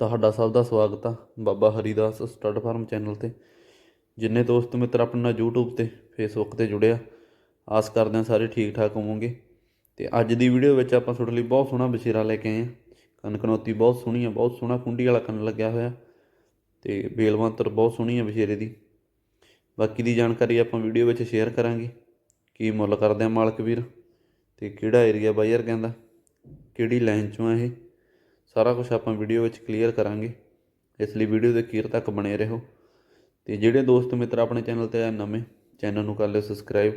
ਤੁਹਾਡਾ ਸਭ ਦਾ ਸਵਾਗਤ ਆ Baba Haridas stud farm channel ਤੇ। ਜਿੰਨੇ ਦੋਸਤ ਮਿੱਤਰ ਆਪਣੇ ਨਾਲ YouTube ਤੇ, Facebook ਤੇ ਜੁੜਿਆ ਆਸ ਕਰਦੇ ਹਾਂ ਸਾਰੇ ਠੀਕ ਠਾਕ ਹੋਵੋਗੇ। ਤੇ ਅੱਜ ਦੀ ਵੀਡੀਓ ਵਿੱਚ ਆਪਾਂ ਤੁਹਾਡੇ ਲਈ ਬਹੁਤ ਸੋਹਣਾ ਬਸ਼ੀਰਾ ਲੈ ਕੇ ਆਏ ਹਾਂ। ਕਨਕਨੋਤੀ ਬਹੁਤ ਸੋਹਣੀ ਆ, ਬਹੁਤ ਸੋਹਣਾ ਕੁੰਡੀ ਵਾਲਾ ਕੰਨ ਲੱਗਿਆ ਹੋਇਆ। ਤੇ ਬੇਲਵੰਤਰ ਬਹੁਤ ਸੋਹਣੀ ਆ ਬਸ਼ੀਰੇ ਦੀ। ਬਾਕੀ ਦੀ ਜਾਣਕਾਰੀ ਆਪਾਂ ਵੀਡੀਓ ਵਿੱਚ ਸ਼ੇਅਰ ਕਰਾਂਗੇ। ਕੀ ਮੁੱਲ ਕਰਦੇ ਆ ਮਾਲਕ ਵੀਰ ਤੇ ਕਿਹੜਾ ਏਰੀਆ ਬਾਈਰ ਕਹਿੰਦਾ, ਕਿਹੜੀ ਲਾਈਨ ਚੋਂ ਆ ਇਹ? ਸਾਰਾ ਕੁਝ ਆਪਾਂ ਵੀਡੀਓ ਵਿੱਚ ਕਲੀਅਰ ਕਰਾਂਗੇ। ਇਸ ਲਈ ਵੀਡੀਓ ਦੇ ਅਖੀਰ ਤੱਕ ਬਣੇ ਰਹੋ। ਤੇ ਜਿਹੜੇ ਦੋਸਤ ਮਿੱਤਰ ਆਪਣੇ ਚੈਨਲ ਤੇ ਆ ਨਵੇਂ ਚੈਨਲ ਨੂੰ ਕਰ ਲਿਓ ਸਬਸਕ੍ਰਾਈਬ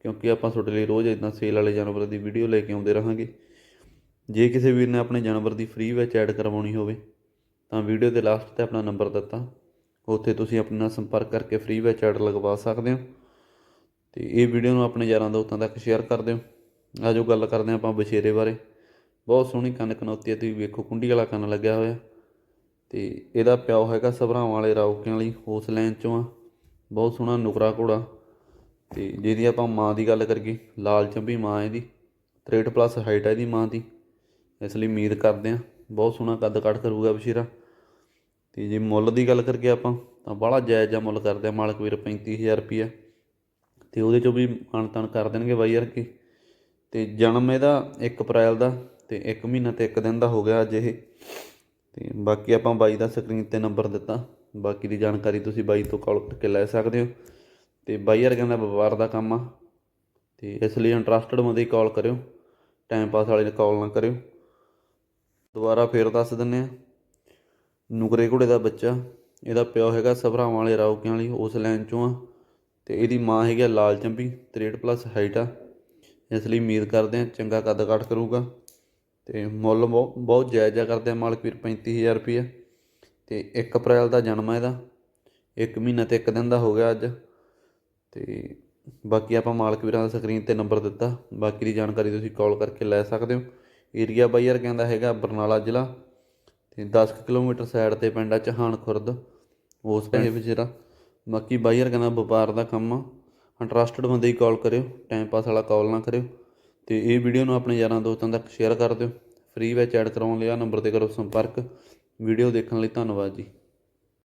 ਕਿਉਂਕਿ ਆਪਾਂ ਤੁਹਾਡੇ ਲਈ ਰੋਜ਼ ਇਦਾਂ ਸੇਲ ਵਾਲੇ ਜਾਨਵਰਾਂ ਦੀ ਵੀਡੀਓ ਲੈ ਕੇ ਆਉਂਦੇ ਰਹਾਂਗੇ। ਜੇ ਕਿਸੇ ਵੀਰ ਨੇ ਆਪਣੇ ਜਾਨਵਰ ਦੀ ਫ੍ਰੀ ਵਿੱਚ ਐਡ ਕਰਵਾਉਣੀ ਹੋਵੇ, ਤਾਂ ਵੀਡੀਓ ਦੇ ਲਾਸਟ ਤੇ ਆਪਣਾ ਨੰਬਰ ਦਿੱਤਾ। ਉੱਥੇ ਤੁਸੀਂ ਆਪਣੇ ਨਾਲ ਸੰਪਰਕ ਕਰਕੇ ਫ੍ਰੀ ਵਿੱਚ ਐਡ ਲਗਵਾ ਸਕਦੇ ਹੋ। ਤੇ ਇਹ ਵੀਡੀਓ ਨੂੰ ਆਪਣੇ ਯਾਰਾਂ ਦੋਸਤਾਂ ਤੱਕ ਸ਼ੇਅਰ ਕਰ ਦਿਓ। ਆਜੋ ਗੱਲ ਕਰਦੇ ਹਾਂ ਆਪਾਂ ਬਸ਼ੇਰੇ ਬਾਰੇ। ਬਹੁਤ ਸੋਹਣੀ ਕੰਨ ਕਨੌਤੀ ਹੈ, ਤੁਸੀਂ ਵੇਖੋ, ਕੁੰਡੀ ਵਾਲਾ ਕੰਨ ਲੱਗਿਆ ਹੋਇਆ। ਤੇ ਇਹਦਾ ਪਿਓ ਹੈਗਾ ਸਭਰਾਵਾਂ ਵਾਲੇ ਰੌਕਿਆਂ ਵਾਲੀ ਉਸ ਲਾਈਨ ਚੋਂ ਆ। ਬਹੁਤ ਸੋਹਣਾ ਨੁਕਰਾ ਘੋੜਾ। ਤੇ ਜਿਹਦੀ ਆਪਾਂ ਮਾਂ ਦੀ ਗੱਲ ਕਰੀਏ, ਲਾਲ ਚੰਬੀ ਮਾਂ ਇਹਦੀ। 63 ਪਲੱਸ ਹਾਈਟ ਹੈ ਇਹਦੀ ਮਾਂ ਦੀ। ਇਸ ਲਈ ਉਮੀਦ ਕਰਦੇ ਆ ਬਹੁਤ ਸੋਹਣਾ ਕੱਦ ਕੱਟ ਕਰੂਗਾ ਬਸ਼ੀਰਾ। ਤੇ ਜੇ ਮੁੱਲ ਦੀ ਗੱਲ ਕਰੀਏ ਆਪਾਂ, ਤਾਂ ਬਾਹਲਾ ਜਾਇਜ਼ ਜਿਹਾ ਮੁੱਲ ਕਰਦੇ ਆ ਮਾਲਕ ਵੀਰ 35000 ਰੁਪਈਆ। ਤੇ ਉਹਦੇ ਚੋਂ ਵੀ ਅਣਤਣ ਕਰ ਦੇਣਗੇ ਬਾਈ ਯਾਰ ਕੀ ਤੇ ਜਨਮ ਇਹਦਾ 1 ਅਪ੍ਰੈਲ ਦਾ ਅਤੇ ਇੱਕ ਮਹੀਨਾ ਅਤੇ ਇੱਕ ਦਿਨ ਦਾ ਹੋ ਗਿਆ ਅੱਜ ਇਹ। ਤੇ ਬਾਕੀ ਆਪਾਂ ਬਾਈ ਦਾ ਸਕਰੀਨ ਤੇ ਨੰਬਰ ਦਿੱਤਾ। ਬਾਕੀ ਦੀ ਜਾਣਕਾਰੀ ਤੁਸੀਂ ਬਾਈ ਤੋਂ ਕਾਲ ਕਰਕੇ ਲੈ ਸਕਦੇ ਹੋ। ਤੇ ਬਾਈ ਯਾਰ ਕਹਿੰਦਾ ਵਪਾਰ ਦਾ ਕੰਮ ਆ। ਤੇ ਇਸ ਲਈ ਇੰਟਰਸਟਡ ਬੰਦੇ ਹੀ ਕਾਲ ਕਰਿਓ। ਟਾਈਮ ਪਾਸ ਵਾਲੇ ਨੇ ਕਾਲ ਨਾ ਕਰਿਓ। ਦੁਬਾਰਾ ਫੇਰ ਦੱਸ ਦਿੰਨੇ ਆ। ਨੁਕਰੇ ਘੋੜੇ ਦਾ ਬੱਚਾ। ਇਹਦਾ ਪਿਓ ਹੈਗਾ ਸਭਰਾਵਾਂ ਵਾਲੇ ਰੌਕਿਆਂ ਵਾਲੀ, ਉਸ ਲਾਈਨ ਚੋਂ ਆ। ਤੇ ਇਹਦੀ ਮਾਂ ਹੈਗੀ ਆ ਲਾਲ ਚੰਬੀ 63 ਪਲੱਸ ਹਾਈਟ ਆ। ਇਸ ਲਈ ਉਮੀਦ ਕਰਦੇ ਆ ਚੰਗਾ ਕੱਦ ਕਾਠ ਕਰੂਗਾ। ਤੇ ਮੁੱਲ ਬਹੁਤ ਜਾਇਜ਼ਾ ਕਰਦੇ ਆ ਮਾਲਕ ਵੀਰ 35000 ਰੁਪਏ ਤੇ 1 ਅਪ੍ਰੈਲ ਦਾ ਜਨਮ ਹੈ ਇਹਦਾ। 1 ਮਹੀਨਾ ਤੇ 1 ਦਿਨ ਦਾ ਹੋ ਗਿਆ ਅੱਜ। ਤੇ ਬਾਕੀ ਆਪਾਂ ਮਾਲਕ ਵੀਰਾਂ ਦਾ ਸਕਰੀਨ ਤੇ ਨੰਬਰ ਦਿੱਤਾ। ਬਾਕੀ ਦੀ ਜਾਣਕਾਰੀ ਤੁਸੀਂ ਕਾਲ ਕਰਕੇ ਲੈ ਸਕਦੇ ਹੋ। ਏਰੀਆ ਬਾਈਅਰ ਕਹਿੰਦਾ ਹੈਗਾ ਬਰਨਾਲਾ ਜ਼ਿਲ੍ਹਾ। ਤੇ 10 ਕੁ ਕਿਲੋਮੀਟਰ ਸਾਈਡ ਤੇ ਪਿੰਡ ਆ ਚਹਾਨ ਖੁਰਦ। ਉਸ ਪੈਸੇ ਵਿੱਚ ਜਿਹੜਾ ਬਾਕੀ ਬਾਈਅਰ ਕਹਿੰਦਾ ਵਪਾਰ ਦਾ ਕੰਮ ਆ। ਇੰਟਰਸਟਡ ਬੰਦੇ ਹੀ ਕਾਲ ਕਰਿਓ। ਟਾਈਮ ਪਾਸ ਵਾਲਾ ਕਾਲ ਨਾ ਕਰਿਓ। ਤੇ ਇਹ ਵੀਡੀਓ ਨੂੰ ਆਪਣੇ ਯਾਰਾਂ ਦੋਸਤਾਂ ਤੱਕ ਸ਼ੇਅਰ ਕਰ ਦਿਓ। ਫ੍ਰੀ ਵਿੱਚ ਐਡ ਕਰਾਉਣ ਲਈ ਆ ਨੰਬਰ ਤੇ ਕਰੋ ਸੰਪਰਕ। ਵੀਡੀਓ ਦੇਖਣ ਲਈ ਧੰਨਵਾਦ ਜੀ।